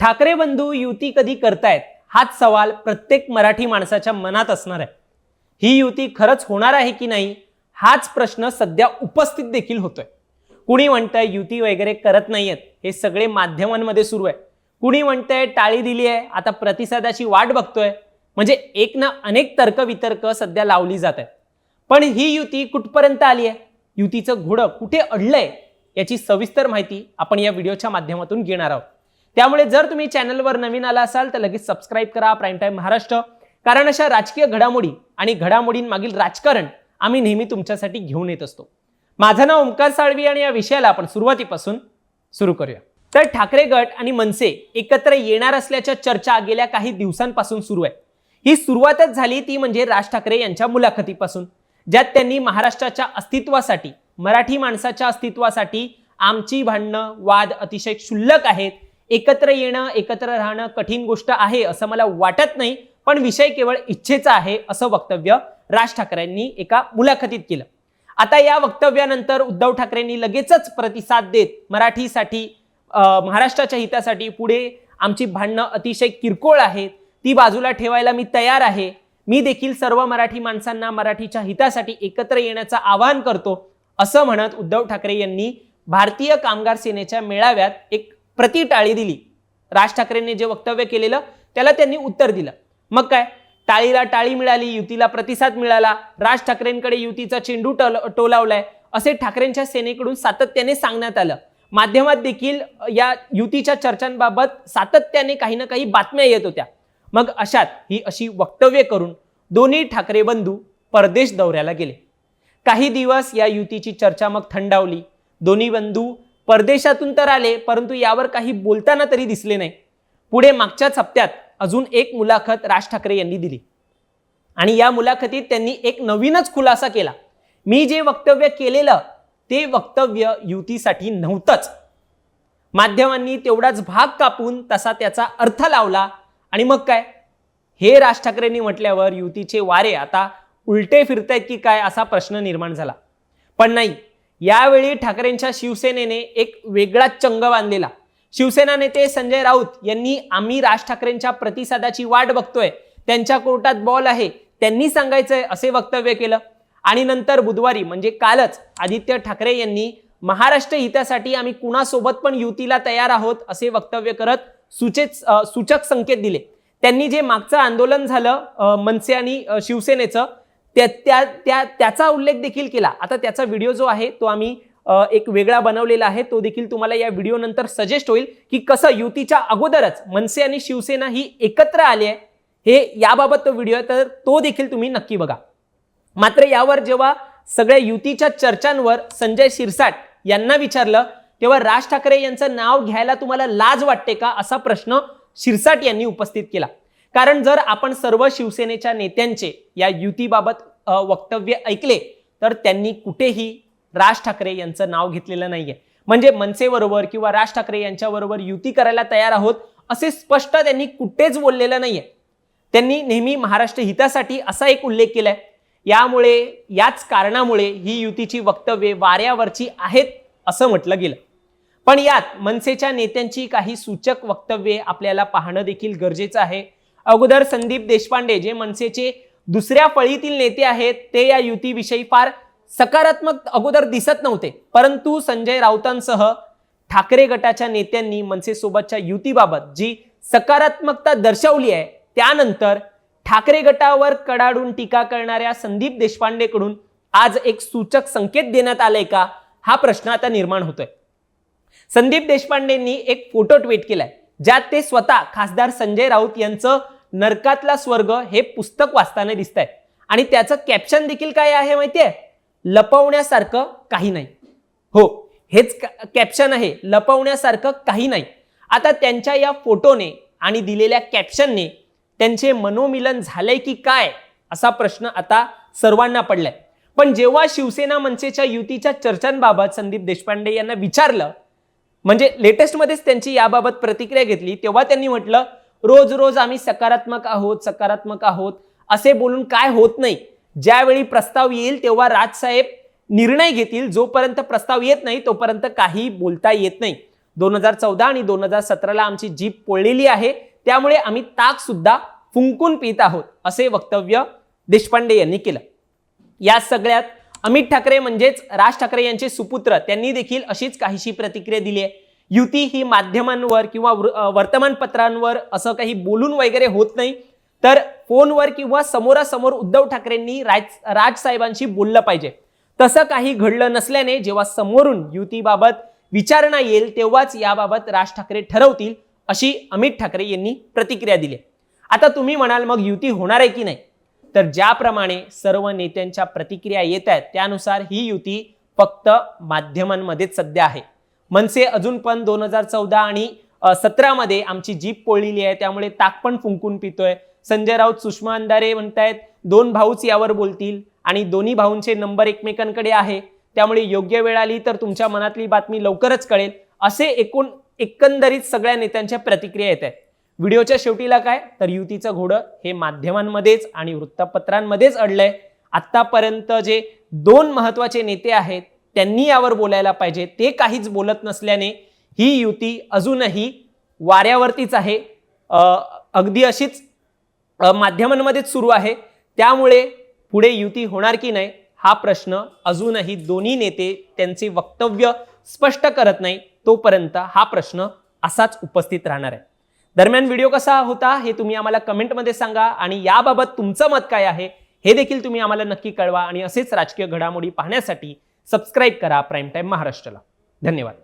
ठाकरे बंधू युती कधी करतायत? हाच सवाल प्रत्येक मराठी माणसाच्या मनात असणार आहे. ही युती खरंच होणार आहे की नाही? हाच प्रश्न सध्या उपस्थित देखील होतोय. कुणी म्हणतंय युती वगैरे करत नाहीयेत हे सगळे माध्यमांमध्ये सुरू आहे. कुणी म्हणतंय टाळी दिली आहे आता प्रतिसादाची वाट बघतोय. म्हणजे एक ना अनेक तर्कवितर्क सध्या लावली जात आहेत. पण ही युती कुठपर्यंत आली आहे? युतीचं घोडं कुठे अडलंय? याची सविस्तर माहिती आपण या व्हिडिओच्या माध्यमातून घेणार आहोत. त्यामुळे जर तुम्ही चॅनलवर नवीन आला असाल तर लगेच सबस्क्राईब करा प्राईम टाईम महाराष्ट्र. कारण अशा राजकीय घडामोडी आणि घडामोडींमागील राजकारण आम्ही नेहमी तुमच्यासाठी घेऊन येत असतो. माझं नाव ओंकार साळवी आणि या विषयाला आपण सुरुवातीपासून सुरू करूया. तर ठाकरे गट आणि मनसे एकत्र येणार असल्याच्या चर्चा गेल्या काही दिवसांपासून सुरू आहे. ही सुरुवातच झाली ती म्हणजे राज ठाकरे यांच्या मुलाखतीपासून ज्यात त्यांनी महाराष्ट्राच्या अस्तित्वासाठी मराठी माणसाच्या अस्तित्वासाठी आमची भांडणं वाद अतिशय क्षुल्लक आहेत एकत्र येणं एकत्र राहणं कठीण गोष्ट आहे असं मला वाटत नाही पण विषय केवळ इच्छेचा आहे असं वक्तव्य राज ठाकरेंनी एका मुलाखतीत केलं. आता या वक्तव्यानंतर उद्धव ठाकरेंनी लगेचच प्रतिसाद देत मराठीसाठी महाराष्ट्राच्या हितासाठी पुढे आमची भांडणं अतिशय किरकोळ आहेत ती बाजूला ठेवायला मी तयार आहे. मी देखील सर्व मराठी माणसांना मराठीच्या हितासाठी एकत्र येण्याचं आवाहन करतो असं म्हणत उद्धव ठाकरे यांनी भारतीय कामगार सेनेच्या मेळाव्यात एक प्रतिटाळी दिली. राज ठाकरेंनी जे वक्तव्य केलेलं त्याला त्यांनी उत्तर दिलं. मग काय? टाळीला टाळी मिळाली युतीला प्रतिसाद मिळाला. राज ठाकरेंकडे युतीचा चेंडू टोल टोलावलाय. असे ठाकरेंच्या सेनेकडून सातत्याने सांगण्यात आलं. माध्यमात देखील या युतीच्या चर्चांबाबत सातत्याने काही ना काही बातम्या येत होत्या. मग अशात ही अशी वक्तव्य करून दोन्ही ठाकरे बंधू परदेश दौऱ्याला गेले. काही दिवस या युतीची चर्चा मग थंडावली. दोन्ही बंधू परदेशातून तर आले परंतु यावर काही बोलताना तरी दिसले नाही. पुढे मागच्याच हप्त्यात अजून एक मुलाखत राज ठाकरे यांनी दिली. आणि या मुलाखतीत त्यांनी एक नवीनच खुलासा केला. मी जे वक्तव्य केलेलं ते वक्तव्य युतीसाठी नव्हतंच. माध्यमांनी तेवढाच भाग कापून तसा त्याचा अर्थ लावला. आणि मग काय? हे राज ठाकरेंनी म्हटल्यावर युतीचे वारे आता उलटे फिरतायत की काय असा प्रश्न निर्माण झाला. पण नाही यावेळी ठाकरेंच्या शिवसेनेने एक वेगळाच चंग बांधलेला. शिवसेना नेते संजय राऊत यांनी आम्ही राज ठाकरेंच्या प्रतिसादाची वाट बघतोय. त्यांच्या कोर्टात बॉल आहे. त्यांनी सांगायचंय असे वक्तव्य केलं. आणि नंतर बुधवारी म्हणजे कालच आदित्य ठाकरे यांनी महाराष्ट्र हितासाठी आम्ही कुणासोबत पण युतीला तयार आहोत असे वक्तव्य करत सूचित सूचक संकेत दिले. त्यांनी जे मागचं आंदोलन झालं मनसे आणि शिवसेनेचं त्या त्या त्या त्याचा उल्लेख देखील केला. आता त्याचा व्हिडिओ जो आहे तो आम्ही एक वेगळा बनवलेला आहे. तो देखील तुम्हाला या व्हिडिओनंतर सजेस्ट होईल की कसं युतीच्या अगोदरच मनसे आणि शिवसेना ही एकत्र आली आहे हे याबाबत तो व्हिडिओ आहे. तर तो देखील तुम्ही नक्की बघा. मात्र यावर जेव्हा सगळ्या युतीच्या चर्चांवर संजय शिरसाट यांना विचारलं तेव्हा राज ठाकरे यांचं नाव घ्यायला तुम्हाला लाज वाटते का असा प्रश्न शिरसाट यांनी उपस्थित केला. कारण जर आपण सर्व शिवसेनेच्या नेत्यांचे या युतीबाबत वक्तव्य ऐकले तर त्यांनी कुठेही राज ठाकरे यांचं नाव घेतलेलं नाहीये. म्हणजे मनसेबरोबर किंवा राज ठाकरे यांच्याबरोबर युती करायला तयार आहोत असे स्पष्ट त्यांनी कुठेच बोललेलं नाहीये. त्यांनी नेहमी महाराष्ट्र हितासाठी असा एक उल्लेख केलाय. यामुळे याच कारणामुळे ही युतीची वक्तव्ये वाऱ्यावरची आहेत असं म्हटलं गेलं. पण यात मनसेच्या नेत्यांची काही सूचक वक्तव्ये आपल्याला पाहणं देखील गरजेचं आहे. अगोदर संदीप देशपांडे जे मनसेचे दुसऱ्या फळीतील नेते आहेत ते या युतीविषयी फार सकारात्मक अगोदर दिसत नव्हते. परंतु संजय राऊतांसह ठाकरे गटाच्या नेत्यांनी मनसेसोबतच्या युतीबाबत जी सकारात्मकता दर्शवली आहे त्यानंतर ठाकरे गटावर कडाडून टीका करणाऱ्या संदीप देशपांडेकडून आज एक सूचक संकेत देण्यात आलाय का? हा प्रश्न आता निर्माण होतोय. संदीप देशपांडेंनी एक फोटो ट्विट केलाय. ज्यात ते स्वतः खासदार संजय राऊत यांचं नरकातला स्वर्ग हे पुस्तक वाचताना दिसत आहे आणि त्याचं कॅप्शन देखील काय आहे माहितीये? लपवण्यासारखं काही नाही. हो हेच कॅप्शन आहे. लपवण्यासारखं काही नाही. आता त्यांच्या या फोटोने आणि दिलेल्या कॅप्शनने त्यांचे मनोमिलन झालंय की काय असा प्रश्न आता सर्वांना पडलाय. पण जेव्हा शिवसेना मनसेच्या युतीच्या चर्चांबाबत संदीप देशपांडे यांना विचारलं म्हणजे लेटेस्टमध्येच त्यांची याबाबत प्रतिक्रिया घेतली. तेव्हा त्यांनी म्हटलं रोज रोज आम्ही सकारात्मक आहोत सकारात्मक आहोत. असे बोलून काय होत नाही. ज्यावेळी प्रस्ताव येईल तेव्हा राजसाहेब निर्णय घेतील. जोपर्यंत प्रस्ताव येत नाही तोपर्यंत काही बोलता येत नाही. दोन हजार चौदा आणि दोन हजार सतराला आमची जीप पोळलेली आहे. त्यामुळे आम्ही ताक सुद्धा फुंकून पित आहोत. असे वक्तव्य देशपांडे यांनी केलं. या सगळ्यात अमित ठाकरे म्हणजेच राज ठाकरे यांचे सुपुत्र त्यांनी देखील अशीच काहीशी प्रतिक्रिया दिली आहे. युती ही माध्यमांवर किंवा वृ- वर्तमानपत्रांवर असं काही बोलून वगैरे होत नाही. तर फोनवर किंवा समोरासमोर उद्धव ठाकरेंनी राज राजसाहेबांशी बोललं पाहिजे. तसं काही घडलं नसल्याने जेव्हा समोरून युतीबाबत विचारणा येईल तेव्हाच याबाबत राज ठाकरे ठरवतील अशी अमित ठाकरे यांनी प्रतिक्रिया दिली आता तुम्ही म्हणाल मग युती होणार आहे की नाही? तर ज्याप्रमाणे सर्व नेत्यांच्या प्रतिक्रिया येत आहेत त्यानुसार ही युती फक्त माध्यमांमध्येच सध्या आहे. मनसे अजून पण दोन हजार चौदा आणि सतरामध्ये आमची जीप पोळलेली आहे त्यामुळे ताक पण फुंकून पितोय. संजय राऊत सुषमा अंधारे म्हणतायत दोन भाऊच यावर बोलतील आणि दोन्ही भाऊंचे नंबर एकमेकांकडे आहे. त्यामुळे योग्य वेळ आली तर तुमच्या मनातली बातमी लवकरच कळेल. असे एकूण एकंदरीत सगळ्या नेत्यांच्या प्रतिक्रिया येत आहेत. व्हिडिओच्या शेवटीला काय? तर युतीचं घोडं हे माध्यमांमध्येच आणि वृत्तपत्रांमध्येच अडलंय. आत्तापर्यंत जे दोन महत्त्वाचे नेते आहेत त्यांनी यावर बोलायला पाहिजे. ते काहीच बोलत नसल्याने ही युती अजूनही वाऱ्यावरतीच आहे. अगदी अशीच माध्यमांमध्येच सुरू आहे. त्यामुळे पुढे युती होणार की नाही हा प्रश्न अजूनही दोन्ही नेते त्यांचे वक्तव्य स्पष्ट करत नाही. तोपर्यंत हा प्रश्न असाच उपस्थित राहणार आहे. दरम्यान व्हिडिओ कसा होता हे तुम्ही आम्हाला कमेंटमध्ये सांगा आणि याबाबत तुमचं मत काय आहे हे देखील तुम्ही आम्हाला नक्की कळवा आणि असेच राजकीय घडामोडी पाहण्यासाठी सबस्क्राईब करा प्राईम टाईम महाराष्ट्राला. धन्यवाद.